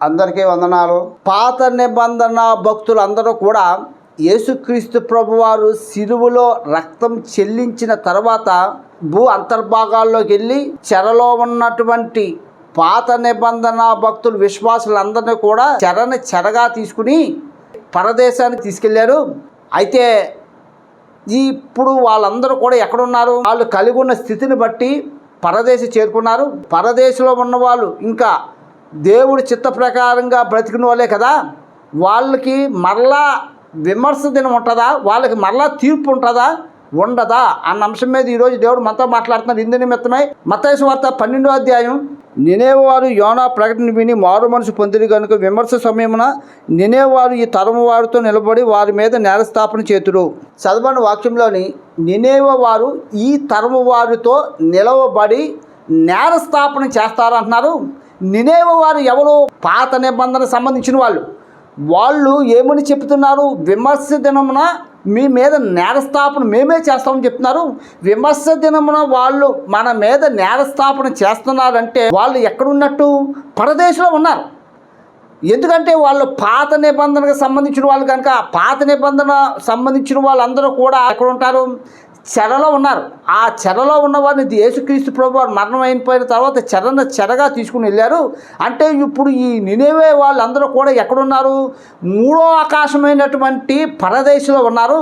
అందరికీ వందనాలు. పాత నిబంధన భక్తులందరూ కూడా యేసుక్రీస్తు ప్రభువారు సిరువులో రక్తం చెల్లించిన తర్వాత భూ అంతర్భాగాల్లోకి వెళ్ళి చెరలో ఉన్నటువంటి పాత నిబంధన భక్తులు విశ్వాసులందరినీ కూడా చెరని చెరగా తీసుకుని పరదేశానికి తీసుకెళ్ళారు. అయితే ఇప్పుడు వాళ్ళందరూ కూడా ఎక్కడున్నారు? వాళ్ళు కలిగి ఉన్న స్థితిని బట్టి పరదేశం చేరుకున్నారు. పరదేశంలో ఉన్న వాళ్ళు ఇంకా దేవుడి చిత్త ప్రకారంగా బ్రతికిన వాళ్ళే కదా. వాళ్ళకి మరలా విమర్శ దినం ఉంటుందా? వాళ్ళకి మరలా తీర్పు ఉంటుందా? ఉండదా? అన్న అంశం మీద ఈరోజు దేవుడు మనతో మాట్లాడుతున్నారు ఇందు నిమిత్తమై మతేసు వార్త పన్నెండో అధ్యాయం. నినేవారు యోనా ప్రకటన విని మారు మనసు పొందిరి కనుక విమర్శ సమయమున నినేవారు ఈ తరము వారితో నిలబడి వారి మీద నేరస్థాపన చేతురు. చదవని వాక్యంలోని నినేవ వారు ఈ తరము వారితో నిలవబడి నేరస్థాపన చేస్తారంటున్నారు. నినేవ వారు ఎవరు పాత నిబంధన సంబంధించిన వాళ్ళు. వాళ్ళు ఏమని చెప్తున్నారు? విమర్శ దినమున మీ మీద నేరస్థాపన మేమే చేస్తామని చెప్తున్నారు. విమర్శ దినమున వాళ్ళు మన మీద నేరస్థాపన చేస్తున్నారంటే వాళ్ళు ఎక్కడున్నట్టు? పరదేశంలో ఉన్నారు. ఎందుకంటే వాళ్ళు పాత నిబంధనకు సంబంధించిన వాళ్ళు కనుక పాత నిబంధన సంబంధించిన వాళ్ళందరూ కూడా ఎక్కడ ఉంటారు చెరలో ఉన్నారు. ఆ చెరలో ఉన్నవారిని యేసుక్రీస్తు ప్రభు వారు మరణం అయిపోయిన తర్వాత చెరను చెరగా తీసుకుని వెళ్ళారు. అంటే ఇప్పుడు ఈ నినేవే వాళ్ళందరూ కూడా ఎక్కడున్నారు? మూడో ఆకాశమైనటువంటి పరదేశంలో ఉన్నారు.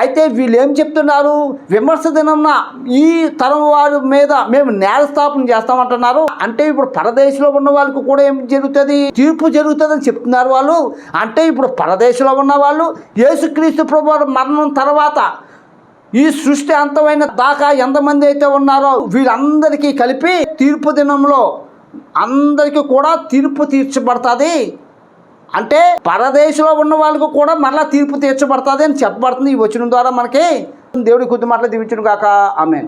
అయితే వీళ్ళు ఏం చెప్తున్నారు? విమర్శ దినంన ఈ తరం వారి మీద మేము నేరస్థాపన చేస్తామంటున్నారు. అంటే ఇప్పుడు పరదేశంలో ఉన్న వాళ్ళకి కూడా ఏం జరుగుతుంది? తీర్పు జరుగుతుందని చెప్తున్నారు వాళ్ళు. అంటే ఇప్పుడు పరదేశంలో ఉన్న వాళ్ళు యేసుక్రీస్తు ప్రభు మరణం తర్వాత ఈ సృష్టి అంతమైన దాకా ఎంతమంది అయితే ఉన్నారో వీళ్ళందరికీ కలిపి తీర్పు దినంలో అందరికీ కూడా తీర్పు తీర్చబడుతుంది. అంటే పరదేశంలో ఉన్న వాళ్ళకు కూడా మరలా తీర్పు తీర్చబడుతుంది అని చెప్పబడుతుంది ఈ వచనం ద్వారా మనకి. దేవుడి కొద్ది మాటలు దీవించును కాక ఆమె